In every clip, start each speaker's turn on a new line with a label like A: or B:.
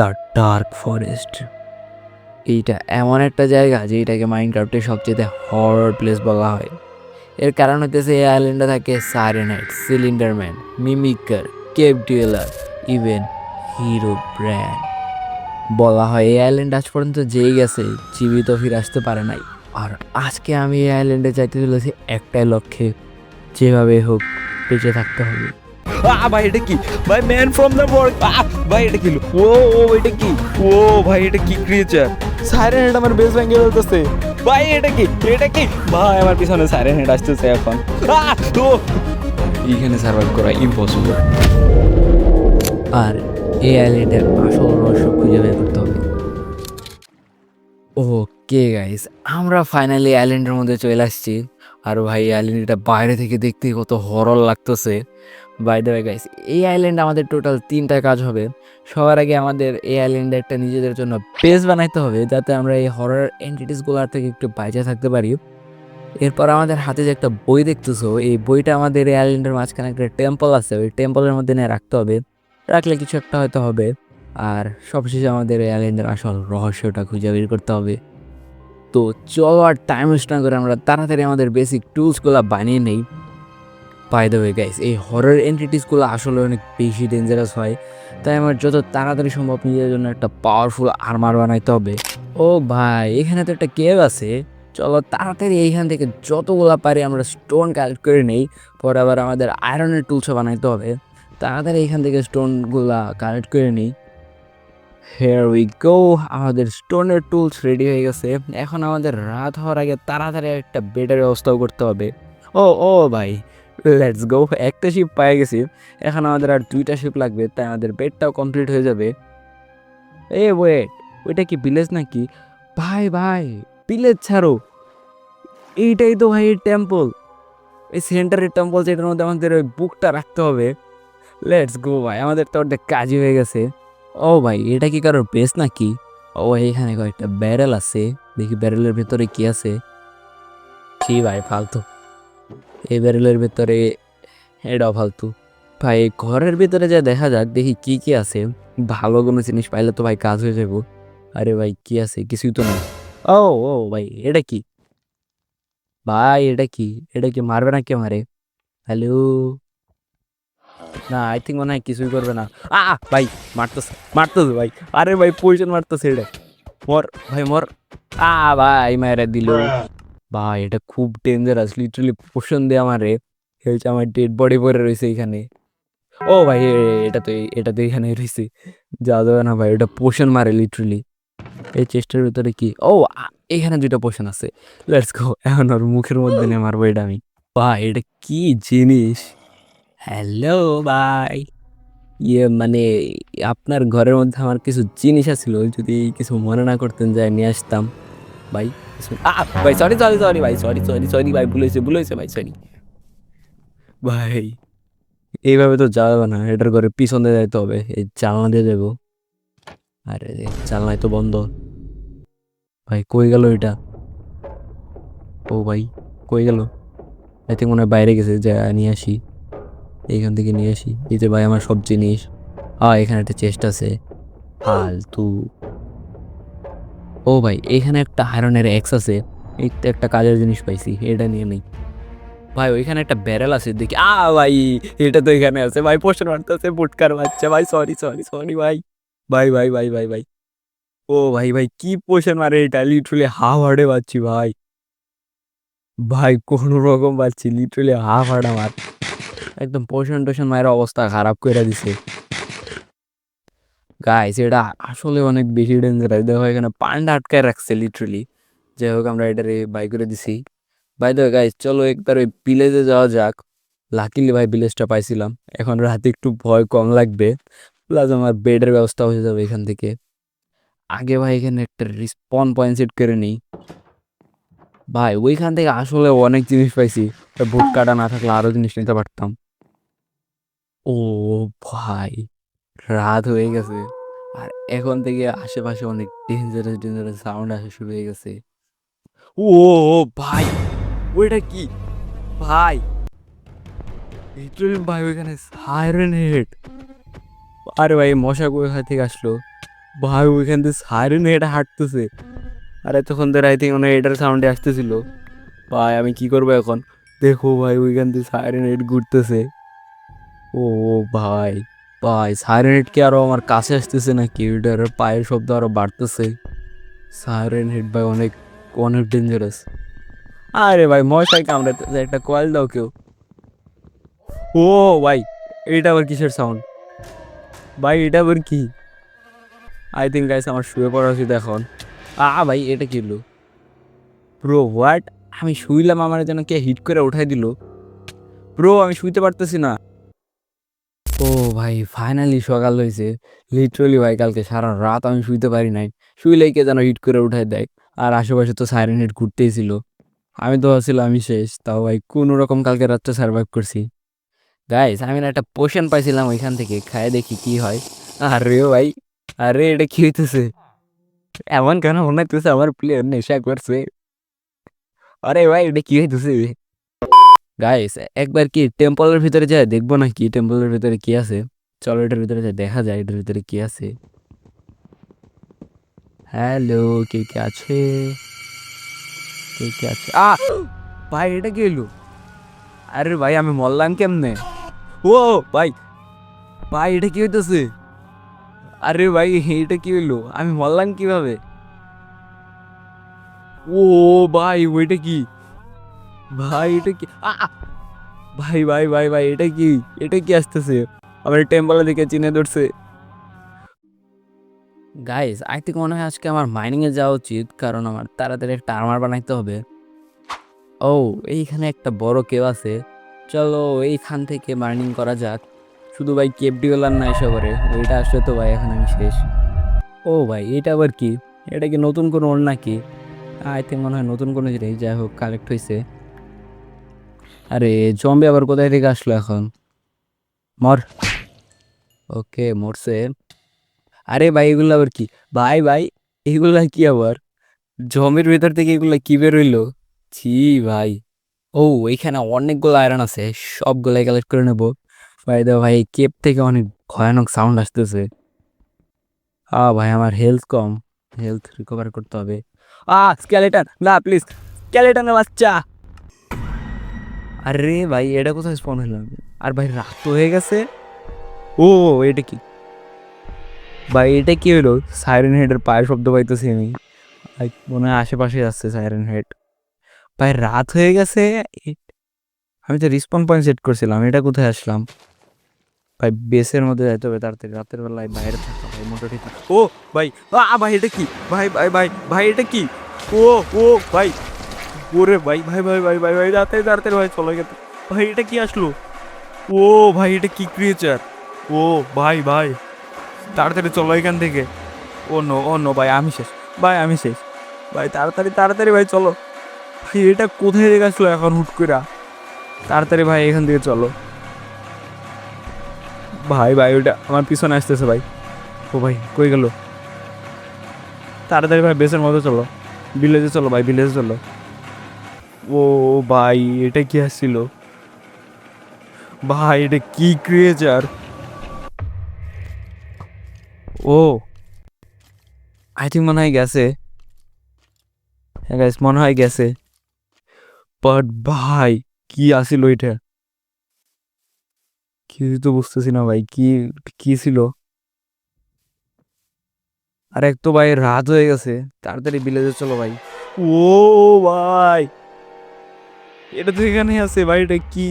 A: The dark forest. এইটা এমন একটা জায়গা যেটাকে মাইনক্রাফটের সবচেয়ে হরর প্লেস বলা হয়। এর কারণ হতেছে এই আইল্যান্ডে থাকে সারেনাইট সিলিন্ডারম্যান মিমিকার কেপ ডুয়েলার ইভেন হিরো ব্র্যান্ড বলা হয় এই আইল্যান্ড আজ পর্যন্ত যেই গেছে, জীবিত ফিরে আসতে পারে নাই। আর আজকে আমি এই আইল্যান্ডে যাইতে চলেছি একটাই লক্ষ্যে যেভাবে হোক বেঁচে থাকতে হবে।
B: ভাই এটা কি? ভাই ম্যান ফ্রম দ্য ওয়ার্ল্ড ভাই এটা কি? ও ও এটা কি? ও ভাই এটা কি ক্রিয়েচার সাইরেন হেড আমার বেস ভেঙে ফেলতেছে। ভাই এটা কি? এটা কি? ভাই আমার পিছনে সাইরেন হেড আসতেছে এখন। আ, ও এইখানে সার্ভাইভ করা ইম্পসিবল
A: আর এই আইল্যান্ডের আসল রহস্য খুঁজে বের করতে হবে। ওকে গাইস আমরা ফাইনালি আইল্যান্ডের মধ্যে চলে আসছি। আর ভাই আইল্যান্ডটা বাইরে থেকে দেখতে কত হরল লাগতেছে। বাই দ্য গাইস এই আইল্যান্ড আমাদের টোটাল তিনটা কাজ হবে। সবার আগে আমাদের এই আইল্যান্ডে একটা নিজেদের জন্য বেস বানাইতে হবে, যাতে আমরা এই হরর এন্টিটিসগুলোর থেকে একটু বাইরে থাকতে পারি। এরপর আমাদের হাতে যে একটা বই দেখতেছো, এই বইটা আমাদের এই আইল্যান্ডের মাঝখানে একটা টেম্পল আছে, ওই টেম্পলের মধ্যে নিয়ে রাখতে হবে। রাখলে কিছু একটা হয়তো হবে, আর সবশেষে আমাদের এই আইল্যান্ডের আসল রহস্যটা খুঁজে বের করতে হবে। তো চলো আর টাইম ওয়েস্ট না করে আমরা তাড়াতাড়ি আমাদের বেসিক টুলসগুলো বানিয়ে নেই। পাই দেবে গাইস এই হরর এন্টিটিসগুলো আসলে অনেক বেশি ডেঞ্জারাস হয়। তাই আমার যত তাড়াতাড়ি সম্ভব নিজের জন্য একটা পাওয়ারফুল আর্মার বানাইতে হবে। ও ভাই, এখানে তো একটা কেভ আছে। চলো তাড়াতাড়ি এইখান থেকে যতগুলো পারি আমরা স্টোন কালেক্ট করে নেই। পরে আবার আমাদের আয়রনের টুলসও বানাইতে হবে। তাড়াতাড়ি এখান থেকে স্টোনগুলা কালেক্ট করে নিই। হেয়ার উই গো আমাদের স্টোনের টুলস রেডি হয়ে গেছে। এখন আমাদের রাত হওয়ার আগে তাড়াতাড়ি একটা বেডের ব্যবস্থাও করতে হবে। ও ও ভাই লেটস গো একটা শিপ পেয়ে গেছি। এখন আমাদের আর দুইটা শিপ লাগবে, তাই আমাদের বেডটাও কমপ্লিট হয়ে যাবে। এ ওয়েট ওইটা কি ভিলেজ নাকি? ভাই ভাই ভিলেজ ছাড়ো। এইটাই তো ভাই টেম্পল এই সেন্টারের টেম্পল যেটার মধ্যে আমাদের ওই বুকটা রাখতে হবে। লেটস গো ভাই, আমাদের তো অর্ধেক কাজই হয়ে গেছে। ও ভাই, এটা কি কারোর বেস নাকি? ও এখানে কয়েকটা ব্যারেল আছে। দেখি ব্যারেলের ভেতরে কি আছে। ছি ভাই, ফালতু। এই ব্যারেলের ভেতরে এটাও ফালতু। ভাই, ঘরের ভিতরে যা দেখা যাক, দেখি কি কি আছে। ভালো কোনো জিনিস পাইলে তো ভাই কাজ হয়ে যাব। আরে ভাই, কি আছে? কিছুই তো না ও ও, ভাই, এটা কি? ভাই, এটা কি? এটা কি মারবে না কে মারে হ্যালো না আই থিঙ্ক মনে হয় কিছুই করবে না। আ ভাই, মারতেছে মারতেছে ভাই। আরে ভাই পয়জন মারতেছে এটা। মর, ভাই, মর। আ, ভাই মায়েরা দিল। ভাই এটা খুব ডেঞ্জারাস লিটারালি পোষণ দিয়ে আমারে হয়েছে আমার ডেড বডি পরে রয়েছে এখানে ও ভাই এটা তো এটা তো এখানে রয়েছে। যা যাবে না ভাই, ওটা পোষণ মারে লিটারালি এই চেষ্টার ভিতরে কি? ও এখানে দুইটা পোষণ আছে। লেটস গো এখন ওর মুখের মধ্যে নিয়ে মারবো এটা আমি। ভাই এটা কি জিনিস? হ্যালো ভাই। ইয়ে মানে আপনার ঘরের মধ্যে আমার কিছু জিনিস আছিল, যদি কিছু মনে না করতেন যাই, নিয়ে আসতাম। ভাই। ভাই সরি সরি সরি ভাই সরি সরি সরি ভাই ভুলেছে ভুলেছে ভাই সরি ভাই, এইভাবে তো যাবে না, এটার ঘরে পিছনে যাইতে হবে, এই চালনা দিয়ে যাব আরে চালনায় তো বন্ধ। ভাই, কই গেল এটা? ও ভাই, কই গেল? আই থিঙ্ক মনে হয় বাইরে গেছে, যা, নিয়ে আসি। এইখান থেকে নিয়ে আসি। এই যে ভাই, আমার সব জিনিস আ এখানে একটা চেস্ট আছে। ফালতু। ও ভাই, এখানে একটা আয়রনের এক্স আছে। এই তো একটা কাজের জিনিস পাইছি, এটা নিয়ে নেই। ভাই, ওইখানে একটা ব্যারেল আছে, দেখি। আ ভাই, এটা তো এখানে আছে। ভাই, পোস্টার মারতেছে বুটকার বাচ্চা। ভাই সরি সরি সরি ভাই। ভাই ভাই ভাই ভাই ভাই। ও ভাই ভাই, কি পোষণ মারে এটা? লিটারালি হাফ হার্ডে পাচ্ছি ভাই। ভাই, কোন রকম পাচ্ছি লিটারালি হাফ হার্ড আমার। একদম পোষণ টোষণ মায়ের অবস্থা খারাপ করে দিছে। গাইস এটা আসলে অনেক বেশি ডেঞ্জারাস দেখো এখানে পান্ডা আটকায় রাখছে লিটারালি যাই হোক, আমরা এটারে বাই করে দিছি। বাই দ্য গাইস চলো একবার ওই ভিলেজে যাওয়া যাক। লাকিলি ভাই ভিলেজটা পাইছিলাম। এখন রাতে একটু ভয় কম লাগবে। প্লাস আমার বেডের ব্যবস্থা হয়ে যাবে এখান থেকে। আগে ভাই, এখানে একটা রিসপন পয়েন্ট সেট করে নিই। ভাই, ওইখান থেকে আসলে অনেক জিনিস পাইছি। বুট কাটা না থাকলে আরও জিনিস নিতে পারতাম। ও ভাই, রাত হয়ে গেছে। আর এখন থেকে আশেপাশে অনেক ডেঞ্জারাস ডেঞ্জারাস সাউন্ড আসা শুরু হয়ে গেছে। ও, ভাই ওইটা কি? ভাই ভাই, ওইখানে সাইরেন হেড আরে ভাই, মশা কোথা থেকে আসলো? ভাই, ওইখান থেকে সাইরেন হেড হাঁটতেছে। আর এতক্ষণ ধরে আই থিঙ্ক মানে এটার সাউন্ডে আসতেছিল। ভাই, আমি কি করব এখন? দেখো ভাই, ওইখান থেকে সাইরেন হেড ঘুরতেছে। ও, ভাই। ভাই সাইরেন কি আরও আমার কাছে আসতেছে নাকি? ওইটার পায়ের শব্দ আরও বাড়তেছে। সাইরেন হেড ভাই অনেক অনেক ডেঞ্জারাস আরে ভাই, মশাই কামড়াতেছে একটা কয়েল দাও কেউ। ও ভাই, এটা আবার কিসের সাউন্ড ভাই, এটা আবার কি? আই থিঙ্ক গাইস আমার শুয়ে পড়া উচিত এখন। আ, ভাই, এটা কি হলো? ব্রো হোয়াট আমি শুইলাম, আমার যেন কে হিট করে উঠাই দিল। ব্রো আমি শুইতে পারতেছি না। ও ভাই ফাইনালি সকাল হয়েছে লিটারালি ভাই, কালকে সারা রাত আমি শুইতে পারি নাই। শুইলেই কে যেন হিট করে উঠাই দেয়। আর আশেপাশে তো সাইরেন হিট ঘুরতেই ছিল। আমি তো ভাবছিলাম আমি শেষ। তাও ভাই, কোনো রকম কালকে রাতটা সার্ভাইভ করছি। গাইস আমি না একটা পোষণ পাইছিলাম ওইখান থেকে। খায় দেখি কি হয়। আরে ভাই, আরে এটা কি হইতেছে? এমন কেন মনে হইতেছে আমার প্লেয়ার নেশা করছে। আরে ভাই, এটা কি হইতেছে? গাইস একবার কি টেম্পলের ভিতরে যায় দেখব না কি টেম্পলের ভিতরে কি আছে? চলো এটার ভিতরে যায় দেখা যায় এটার ভিতরে কি আছে। হ্যালো কে কে আছে? কে কে আছে? আ! ভাই, এটা কি হলো আরে ভাই, আমি মরলাম কেমনে? ও, ভাই ভাই, এটা কি হইতেছে? আরে ভাই, এটা কি হইল? আমি মরলাম কীভাবে? ও, ভাই ওইটা কি? ভাই, এটা কি! ভাই ভাই ভাই ভাই, এটা কি? এটা কি আসতেছে? আমার টেম্পলের দিকে চিনে ধরছে। গাইস আই থিঙ্ক মনে হয় আজকে আমার মাইনিংয়ে যাওয়া উচিত, কারণ আমার তাড়াতাড়ি একটা আর্মার বানাইতে হবে। ও, এইখানে একটা বড় কেউ আছে। চলো, এইখান থেকে মাইনিং করা যাক। শুধু ভাই কেপ ডিওলার না এসে করে। ওইটা আসলে তো ভাই এখন আমি শেষ। ও ভাই, এটা আবার কি? এটা কি নতুন কোনো ওর নাকি? আই থিঙ্ক মনে হয় নতুন কোনো জিনিস। যাই হোক কালেক্ট হয়েছে আরে জম্বি আবার কোথায় থেকে আসলো এখন? মর। ওকে, মরছে। আরে ভাই, এগুলো আবার কি? ভাই ভাই, এগুলা কি আবার? জমির ভেতর থেকে এগুলা কি বেরোইলো? ছি, ভাই। ও, এখানে অনেকগুলো আয়রন আছে, সবগুলাই কালেক্ট করে নেব। ভাই দেখো ভাই কেপ থেকে অনেক ভয়ানক সাউন্ড আসতেছে। আ, ভাই, আমার হেলথ কম। হেলথ রিকভার করতে হবে। আ স্কেলেটন না প্লিজ স্কেলেটনের বাচ্চা! আরে ভাই, এটা কোথায় স্পন হলো? আর ভাই, রাত হয়ে গেছে। ও এটা কি? ভাই, এটা কি হলো? সাইরেন হেডের পায়ের শব্দ পাইতেছি আমি। মনে হয় আশেপাশে যাচ্ছে সাইরেন হেড ভাই, রাত হয়ে গেছে। আমি তো রিসপন পয়েন্ট সেট করছিলাম। এটা কোথায় আসলাম? ভাই বেসের মধ্যে যাইতে হবে তাড়াতাড়ি। রাতের বেলায় বাইরে থাকা, ভাই, মোটর ঠিক না। ও, ভাই, আ, ভাই, এটা কি? ভাই ভাই ভাই ভাই, এটা কি? ও ও, ভাই ওরে ভাই ভাই ভাই ভাই ভাই ভাই রাতে তাড়াতাড়ি ভাই, চলে গেছে ভাই, এটা কি আসলো? ও ভাই, এটা কি ক্রিয়েচার ও ভাই ভাই তাড়াতাড়ি চলো এখান থেকে। ও নো ও নো, ভাই, আমি শেষ, ভাই, আমি শেষ। ভাই, তাড়াতাড়ি তাড়াতাড়ি ভাই, চলো। ভাই, এটা কোথায় থেকে আসলো এখন হুট করে তাড়াতাড়ি ভাই, এখান থেকে চলো। ভাই ভাই ওটা আমার পিছনে আসতেছে ভাই। ও ভাই, কই গেল? তাড়াতাড়ি ভাই, বেসের মতো চলো। ভিলেজে চলো ভাই ভিলেজে চলো। ও ভাই, এটা কি আসছিল ভাই, এটা কি ক্রিয়েচার ও। আই থিঙ্ক মনে হয় গেছে। হ্যাঁ গাইস মনে হয় গেছে। বাট ভাই, কি আসিল এটা কিছু তো বুঝতেছি না ভাই, কি কি ছিল? আর এক তো ভাই রাত হয়ে গেছে, তাড়াতাড়ি বিলেজে চলো ভাই। ও ভাই এটা তো এখানে আছে ভাই এটা কি?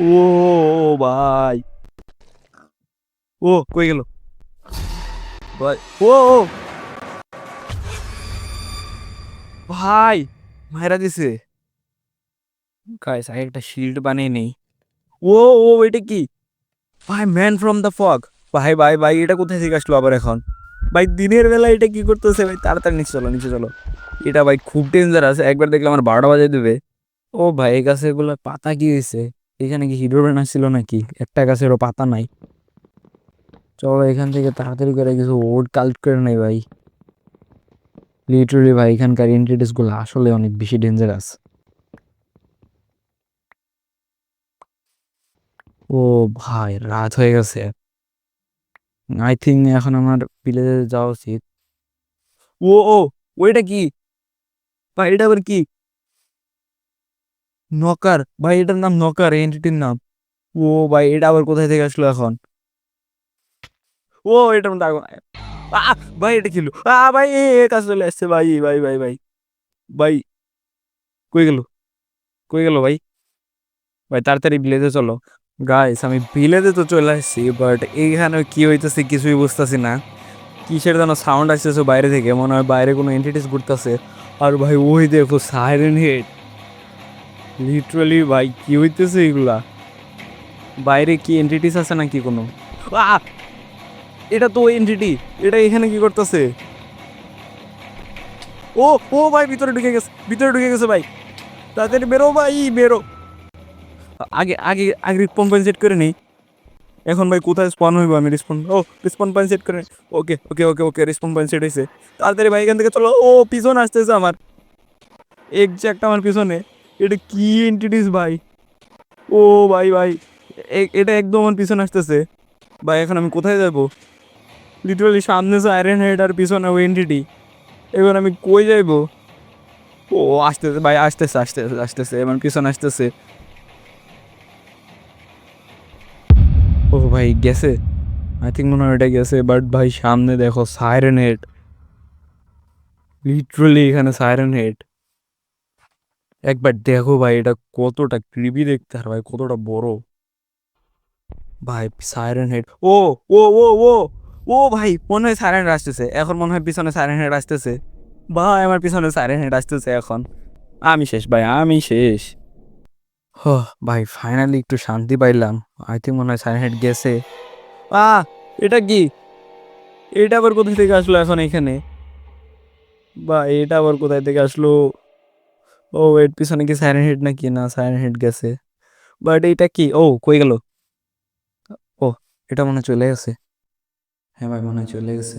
A: ও ভাই। ও, কই গেল? ভাই, ও ও। ভাই মায়েরা দিছে। গাইস আগে একটা শিল্ড বানিয়ে নেই। ও ও, এটা কি? ভাই ম্যান ফ্রম দ্য ফগ ভাই ভাই ভাই, এটা কোথায় থেকে আসলো আবার এখন? ভাই, দিনের বেলা এটা কি করতেছে? ভাই, তাড়াতাড়ি নিচে চলো নিচে চলো। এটা ভাই খুব ডেঞ্জার আছে একবার দেখলে আমার বারোটা বাজে দেবে। ও ভাই, এই গাছে এগুলো পাতা কি হয়েছে? এখানে কি হিরো ব্রেন আসছিল নাকি? একটা গাছেরও পাতা নাই। চলো এখান থেকে তাড়াতাড়ি করে কিছু ওড কালেক্ট করে নেই ভাই। লিটারালি ভাই, এখানকারগুলো আসলে অনেক বেশি ডেঞ্জারাস ও ভাই, রাত হয়ে গেছে। আই থিঙ্ক এখন আমার ভিলেজে যাওয়া উচিত।
B: ও ও ওইটা কি? ভাই এটা আবার কি? নকার। ভাই, এটার নাম নকার এন্টিটির নাম। ও ভাই, এটা আবার কোথায় থেকে আসলো এখন? ও, এটার ভাই, এটা কিলো আ, ভাই, এ কাজ চলে আসছে, ভাই ভাই ভাই ভাই। ভাই, কই গেল? কই গেল ভাই? ভাই, তাড়াতাড়ি ভিলেজে চলো। গাইস আমি ভিলেজে তো চলে আসছি বাট এইখানে কি হইতেছে কিছুই বুঝতেছি না। কিসের যেন সাউন্ড আসতেছে বাইরে থেকে? মনে হয় বাইরে কোনো এন্টিটিস ঘুরতেছে। আর ভাই, ওই দেখো সাইরেন হেড লিটারালি ভাই, কি হইতেছে এগুলা? বাইরে কি এন্টিটিস আছে নাকি কোনো? আহ! এটা তো এন্টিটি এটা এখানে কি করতেছে? ও ও ভাই, ভিতরে ঢুকে গেছে, ভিতরে ঢুকে গেছে ভাই। তাড়াতাড়ি বেরো ভাই, বেরো। আগে আগে আগে রিসপন পয়েন্ট সেট করে নেই। এখন ভাই কোথায় স্পন হইব আমি রিসপন ও রিসপন পয়েন্ট সেট করে okay okay okay okay respawn point set হয়েছে তাড়াতাড়ি ভাই, এখান থেকে চলো। ও, পিছন আসতেছে আমার। এক্সাক্ট আমার পিছনে। এটা কি এন্টিটিস ভাই? ও ভাই ভাই এটা একদম আমার পিছনে আসতেছে। ভাই, এখন আমি কোথায় যাব? লিটারালি সামনে আছে আয়রন হেড আর পিছনে ও এন্টিটি এবার আমি কই যাইব? ও, আসতেছে, ভাই, আসতেছে আসতেছে আসতেছে আমার পিছনে আসতেছে। ও ভাই গেছে? আই থিঙ্ক মনে হয় এটা গেছে বাট ভাই সামনে দেখো সাইরেন হেড লিটারালি এখানে সাইরেন হেড একবার দেখো ভাই, এটা কতটা ক্রিবি দেখতে, আর ভাই কতটা বড়। ভাই সাইরেন হেড ও ও ও ও ও ভাই, মনে হয় সাইরেন হেড আসতেছে। এখন মনে হয় পিছনে সাইরেন হেড আসতেছে। ভাই, আমার পিছনে সাইরেন হেড আসতেছে এখন। আমি শেষ, ভাই, আমি শেষ। হ ভাই ফাইনালি একটু শান্তি পাইলাম। আই থিঙ্ক মনে হয় সাইরেন হেড গেছে। আ এটা কি? এটা আবার কোথায় থেকে আসলো এখন এখানে? বা এটা আবার কোথায় থেকে আসলো? ও, এর পিছনে কি সাইরেন হেড নাকি? না সাইরেন হেড গেছে। বাট এটা কি? ও, কই গেল? ও, এটা মনে হয় চলে গেছে। হ্যাঁ ভাই, মনে হয় চলে গেছে।